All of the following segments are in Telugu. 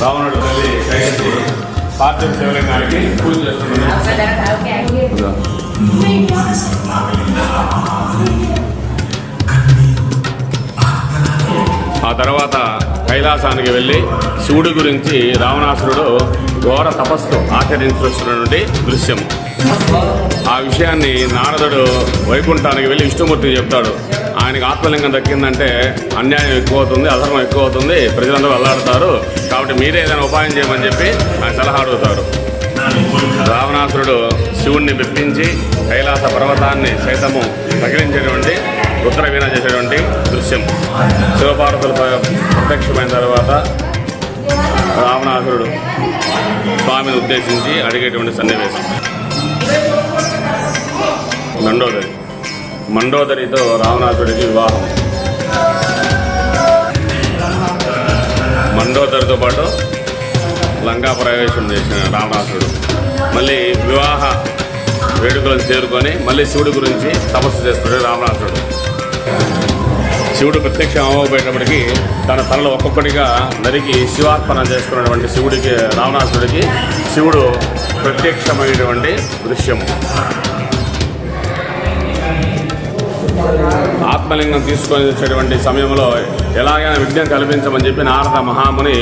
రావణుడు తల్లి. కైసి పార్థివ శివలింగానికి పూజ చేస్తున్నాడు ఆ తర్వాత కైలాసానికి వెళ్ళి శివుడి గురించి రావణాసురుడు ఘోర తపస్సు ఆచరించుతున్నటువంటి దృశ్యం ఆ విషయాన్ని నారదుడు వైకుంఠానికి వెళ్ళి విష్ణుమూర్తికి చెప్తాడు. ఆయనకు ఆత్మలింగం దక్కిందంటే అన్యాయం ఎక్కువ అవుతుంది అధర్మం ఎక్కువ అవుతుంది ప్రజలందరూ వెళ్ళాడతారు కాబట్టి మీరే ఏదైనా ఉపాయం చేయమని చెప్పి ఆయన సలహా అడుగుతారు. రావణాసురుడు శివుణ్ణి మెప్పించి కైలాస పర్వతాన్ని సైతము తగిలించేటువంటి ఉత్తర వీణ చేసేటువంటి దృశ్యం. శివపార్వతులు ప్రత్యక్షమైన తర్వాత రావణాసురుడు స్వామిని ఉద్దేశించి అడిగేటువంటి సన్నివేశం. రెండోది. మండోదరితో రావణాసుడికి వివాహం. మండోదరితో పాటు లంకా ప్రవేశం చేసిన రావణాసుడు మళ్ళీ వివాహ వేడుకలను చేరుకొని మళ్ళీ శివుడి గురించి తపస్సు చేస్తున్నాడు రావణాసుడు శివుడు ప్రత్యక్ష అవ్వబోయేటప్పటికి తన తనలు ఒక్కొక్కటిగా నరికి శివార్పణ చేసుకున్నటువంటి శివుడికి రావణాసుడికి శివుడు ప్రత్యక్షమైనటువంటి దృశ్యము. ఆత్మలింగం తీసుకొని వచ్చేటువంటి సమయంలో ఎలాగైనా విఘ్నం కల్పించమని చెప్పి నారద మహాముని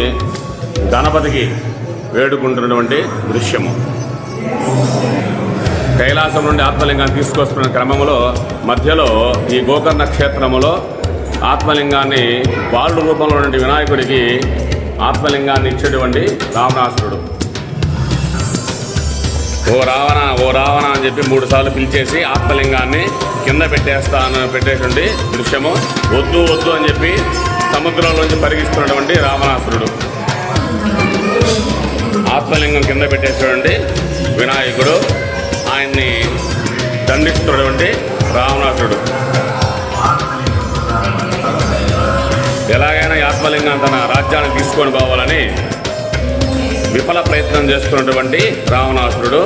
గణపతికి వేడుకుంటున్నటువంటి దృశ్యము. కైలాసం నుండి ఆత్మలింగాన్ని తీసుకొస్తున్న క్రమంలో మధ్యలో ఈ గోకర్ణ క్షేత్రములో ఆత్మలింగాన్ని బాలుడు రూపంలో నుండి వినాయకుడికి ఆత్మలింగాన్ని ఇచ్చేటువంటి రావణాసురుడు. ఓ రావణ ఓ రావణ అని చెప్పి మూడు సార్లు పిలిచేసి ఆత్మలింగాన్ని కింద పెట్టేస్తాను పెట్టేటువంటి దృశ్యము. వద్దు వద్దు అని చెప్పి సముద్రంలోంచి పరిగిస్తున్నటువంటి రావణాసురుడు. ఆత్మలింగం కింద పెట్టేసినటువంటి వినాయకుడు ఆయన్ని దండిస్తున్నటువంటి రావణాసురుడు. ఎలాగైనా ఈ ఆత్మలింగం తన రాజ్యాన్ని తీసుకొని పోవాలని విఫల ప్రయత్నం చేస్తున్నటువంటి రావణాసురుడు.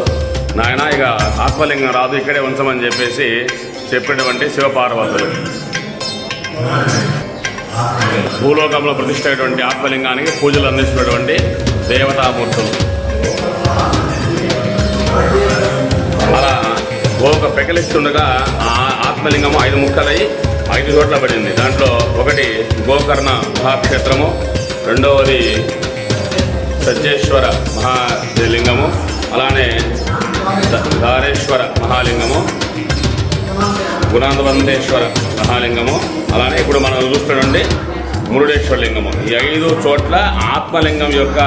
నాయన ఇక ఆత్మలింగం రాదు ఇక్కడే ఉంచమని చెప్పేసి చెప్పినటువంటి శివపార్వతులు. భూలోకంలో ప్రతిష్ట అయినటువంటి ఆత్మలింగానికి పూజలు అందిస్తున్నటువంటి దేవతామూర్తులు. అలా గోక పెకలిస్తుండగా ఆ ఆత్మలింగము ఐదు ముక్కలై ఐదు చోట్ల పడింది. దాంట్లో ఒకటి గోకర్ణ మహాక్షేత్రము రెండవది సజ్జేశ్వర మహాలింగము అలానే ధారేశ్వర దారేశ్వర మహాలింగము గుణాంతవంతేశ్వర మహాలింగము అలానే ఇప్పుడు మనం చూస్తున్నటువంటి మురుడేశ్వర లింగము ఈ ఐదు చోట్ల ఆత్మలింగం యొక్క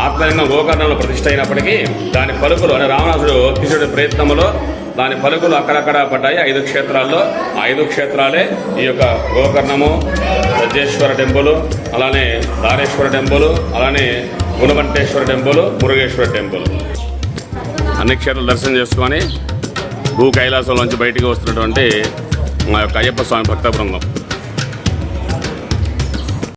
ఆత్మలింగం గోకర్ణంలో ప్రతిష్ట అయినప్పటికీ దాని పలుకులు అంటే రావణాసుడు కిషుడి ప్రయత్నంలో దాని పలుకులు అక్కడక్కడ పడ్డాయి ఐదు క్షేత్రాల్లో. ఆ ఐదు క్షేత్రాలే ఈ యొక్క గోకర్ణము సజ్జేశ్వర టెంపుల్ అలానే దారేశ్వర టెంపుల్ అలానే గుణవంటేశ్వర టెంపుల్ మురుగేశ్వర టెంపుల్. అన్ని క్షేత్రాలు దర్శనం చేసుకొని భూ కైలాసంలోంచి బయటికి వస్తున్నటువంటి మా యొక్క అయ్యప్ప స్వామి భక్త బృందం.